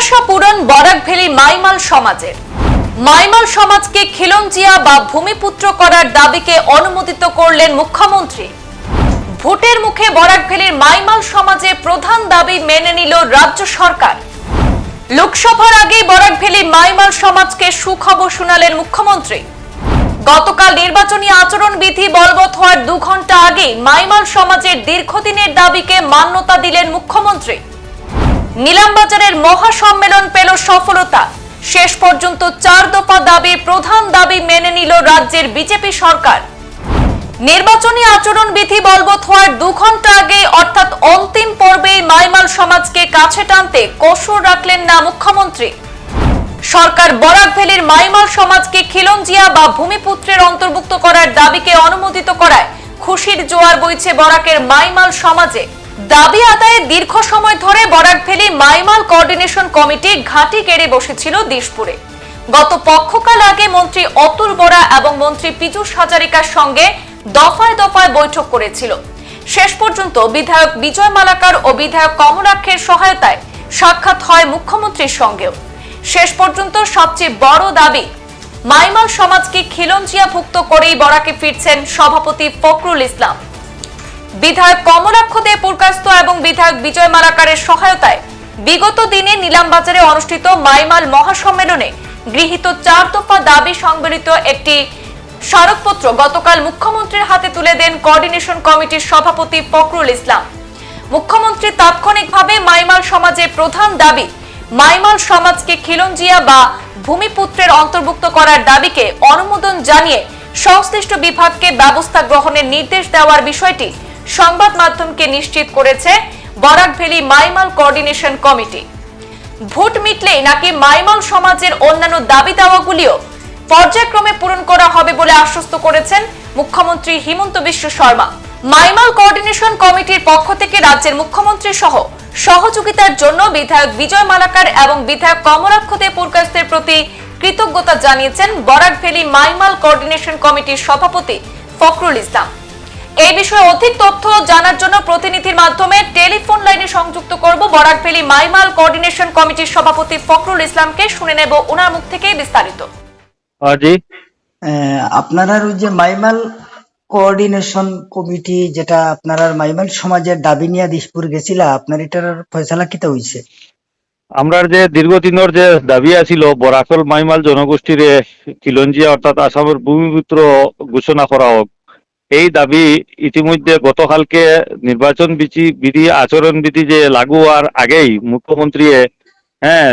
প্রত্যাশা পূরণ বরাকভেলি মাইমাল সমাজের মাইমাল সমাজকে খিলঞ্জিয়া বা ভূমিপুত্র করার দাবিকে অনুমোদিত করলেন মুখ্যমন্ত্রী। ভোটের মুখে বরাকভেলির মাইমাল সমাজের প্রধান দাবি মেনে নিল রাজ্য সরকার। লোকসভার আগে বরাকভেলি মাইমাল সমাজকে সুখবর শোনালেন মুখ্যমন্ত্রী। গতকাল নির্বাচনী আচরণ বিধি বলবৎ হওয়ার দু ঘণ্টা আগে মাইমাল সমাজের দীর্ঘদিনের দাবিকে মান্যতা দিলেন মুখ্যমন্ত্রী। নিলামবাজারের মহাসম্মেলন পেল সফলতা। শেষ পর্যন্ত চার দফা দাবির প্রধান দাবি মেনে নিল রাজ্যের বিজেপি সরকার। নির্বাচনী আচরণ বিধি বলবৎ হওয়ার দু ঘণ্টা আগে, অর্থাৎ অন্তিম পর্বে মাইমাল সমাজকে কাছে টানতে কসুর রাখলেন না মুখ্যমন্ত্রী। সরকার বরাক ভ্যালির মাইমাল সমাজকে খিলঞ্জিয়া বা ভূমিপুত্রের অন্তর্ভুক্ত করার দাবিকে অনুমোদিত করায় খুশির জোয়ার বইছে বরাকের মাইমাল সমাজে। দাবি আদায়ে দীর্ঘ সময় ধরে Barak valley Maimal coordination committee ঘাঁটি কেড়ে বসেছিল দিশপুরে। গত পক্ষকাল আগে মন্ত্রী অতুল বরা এবং মন্ত্রী পীযূষ হাজারিকার সঙ্গে দফায় দফায় বৈঠক করেছিল। শেষ পর্যন্ত বিধায়ক বিজয় মালাকার ও বিধায়ক কমলাক্ষের সহায়তায় সাক্ষাৎ হয় মুখ্যমন্ত্রীর সঙ্গেও। শেষ পর্যন্ত সবচেয়ে বড় দাবি, মাইমাল সমাজকে খিলঞ্জিয়া ভুক্ত করেই বরাকে ফিরছেন সভাপতি ফখরুল ইসলাম। বিধায়ক কমলাক্ষ দে পুরকাস্ত এবং বিধায়ক বিজয় মালাকারের সহায়তায় বিগত দিনে নিলামবাজারে অনুষ্ঠিত মাইমাল মহাসম্মেলনে গৃহীত চার দফা দাবি সংবলিত একটি স্মারকপত্র গতকাল মুখ্যমন্ত্রীর হাতে তুলে দেন কোঅর্ডিনেশন কমিটির সভাপতি ফখরুল ইসলাম। মুখ্যমন্ত্রী তাৎক্ষণিকভাবে মাইমাল সমাজে প্রধান দাবি, মাইমাল সমাজকে খিলঞ্জিয়া বা ভূমিপুত্রের অন্তর্ভুক্ত করার দাবিকে অনুমোদন জানিয়ে সংশ্লিষ্ট বিভাগকে ব্যবস্থা গ্রহণের নির্দেশ দেওয়ার বিষয়টি সংবাদ মাধ্যমকে নিশ্চিত করেছে Barak valley Maimal coordination committee. Vote মিটলেই নাকি মাইমাল সমাজের অন্যান্য দাবি দাওয়াগুলিও পর্যায়ক্রমে পূরণ করা হবে বলে আশ্বস্ত করেছেন মুখ্যমন্ত্রী হিমন্ত বিশ্ব শর্মা। মাইমাল কোঅর্ডিনেশন কমিটির পক্ষ থেকে রাজ্যের মুখ্যমন্ত্রী সহ সহযোগিতার জন্য বিধায়ক বিজয় মালাকার এবং বিধায়ক কমলাক্ষ দে পুরকাস্তের প্রতি কৃতজ্ঞতা জানিয়েছেন বরাক ভ্যালি মাইমাল কোঅর্ডিনেশন কমিটির সভাপতি ফখরুল ইসলাম। এই বিষয়ে অধিক তথ্য জানার জন্য প্রতিনিধির মাধ্যমে টেলিফোন লাইনে সংযুক্ত করব বরাকভেলি মাইমাল কোঅর্ডিনেশন কমিটির সভাপতি ফখরুল ইসলামকে। শুনে নেব ওনার মুখ থেকে বিস্তারিত। আহ, আপনারা ওই যে মাইমাল কোঅর্ডিনেশন কমিটি যেটা আপনারা মাইমাল সমাজের দাবি নিয়ে দিশপুর গেছিলা আপনার এটার ফয়সালা কিতা হইছে? আমরা যে দীর্ঘদিনের যে দাবি আছিল বরাকল মাইমাল জনগোষ্ঠীর খিলঞ্জিয়া অর্থাৎ আসামের ভূমিপুত্র ঘোষণা করা হোক। এই দাবি ইতিমধ্যে গতকালকে নির্বাচন বিধি বিধি আচরণ বিধি যে লাগু হওয়ার আগেই মুখ্যমন্ত্রী হ্যাঁ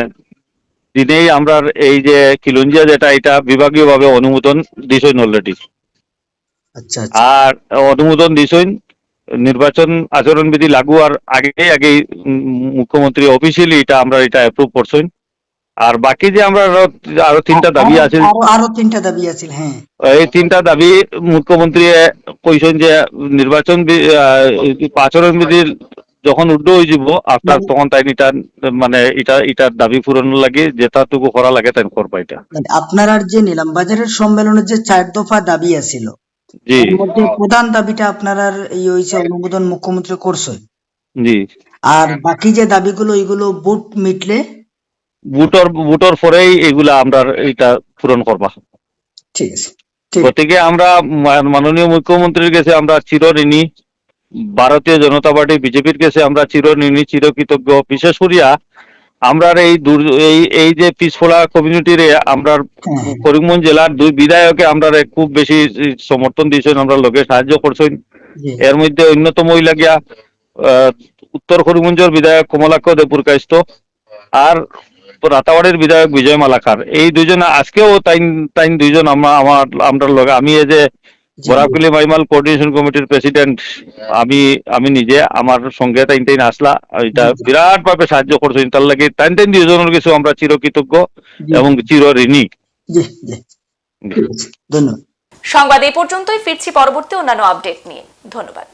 দিনেই আমরা এই যে খিলঞ্জিয়া যেটা এটা বিভাগীয়ভাবে অনুমোদন দিছেন অলরেডি আচ্ছা আচ্ছা। আর অনুমোদন দিছেন নির্বাচন আচরণ বিধি লাগু আর আগে আগে মুখ্যমন্ত্রী অফিসিয়ালি এটা আমরা এটা অ্যাপ্রুভ করছেন। আর বাকি যে আমরা আরও তিনটা দাবি আছে আরও তিনটা দাবি আছে হ্যাঁ। এই তিনটা দাবি মুখ্যমন্ত্রী কইছেন যে নির্বাচন আচরণ বিধির যখন উর্ধ হয়ে যাব আপনার তখন তাই এটা মানে এটা এটার দাবি পূরণ লাগে যেটাটুকু করা লাগে তাই করবা এটা। আপনার আর যে নিলাম বাজারের সম্মেলনের যে চার দফা দাবি আছিল জি। মধ্যে প্রধান দাবিটা আপনার আর এই হইছে অনুমোদন মুখ্যমন্ত্রী করছে জি। আর বাকি যে দাবিগুলো এগুলো বুট মিটলে বুটর বুটর পরেই এগুলা আমরা এটা পূরণ করবা। ঠিক আছে। গতিকে আমরা মাননীয় মুখ্যমন্ত্রীর কাছে আমরা চিরঋণী ভারতীয় জনতা পার্টি বিজেপির কাছে আমরা চিরঋণী চিরকৃতজ্ঞ। বিশেষ করিয়া আমরা এই এই এই যে পিছপড়া কমিউনিটির আমরা হ্যাঁ। করিমগঞ্জ জেলার দুই বিধায়কে আমরা খুব বেশি সমর্থন দিয়েছেন আমরা লোকে সাহায্য করছেন। এর মধ্যে অন্যতম হইলা গিয়া উত্তর করিমগঞ্জের বিধায়ক কমলাক্ষ দেবপুর কাইস্ত আর রাতাবাড়ির বিধায়ক বিজয় মালাকার। এই দুইজন আজকেও তাইন তাইন দুইজন আমরা আমার আমরা লগে আমি এই যে। বরাকলি মাইমাল কোঅর্ডিনেশন কমিটির প্রেসিডেন্ট আমি আমি নিজে আমার সঙ্গে তাইন তাইন আসলা। এটা বিরাট ভাবে সাহায্য করছেন তার লাগে তাইন তাইন দুইজনের কিছু আমরা চিরকৃতজ্ঞ এবং চির ঋণী। ধন্যবাদ। সংবাদ এই পর্যন্তই। ফিরছি পরবর্তী অন্যান্য আপডেট নিয়ে। ধন্যবাদ।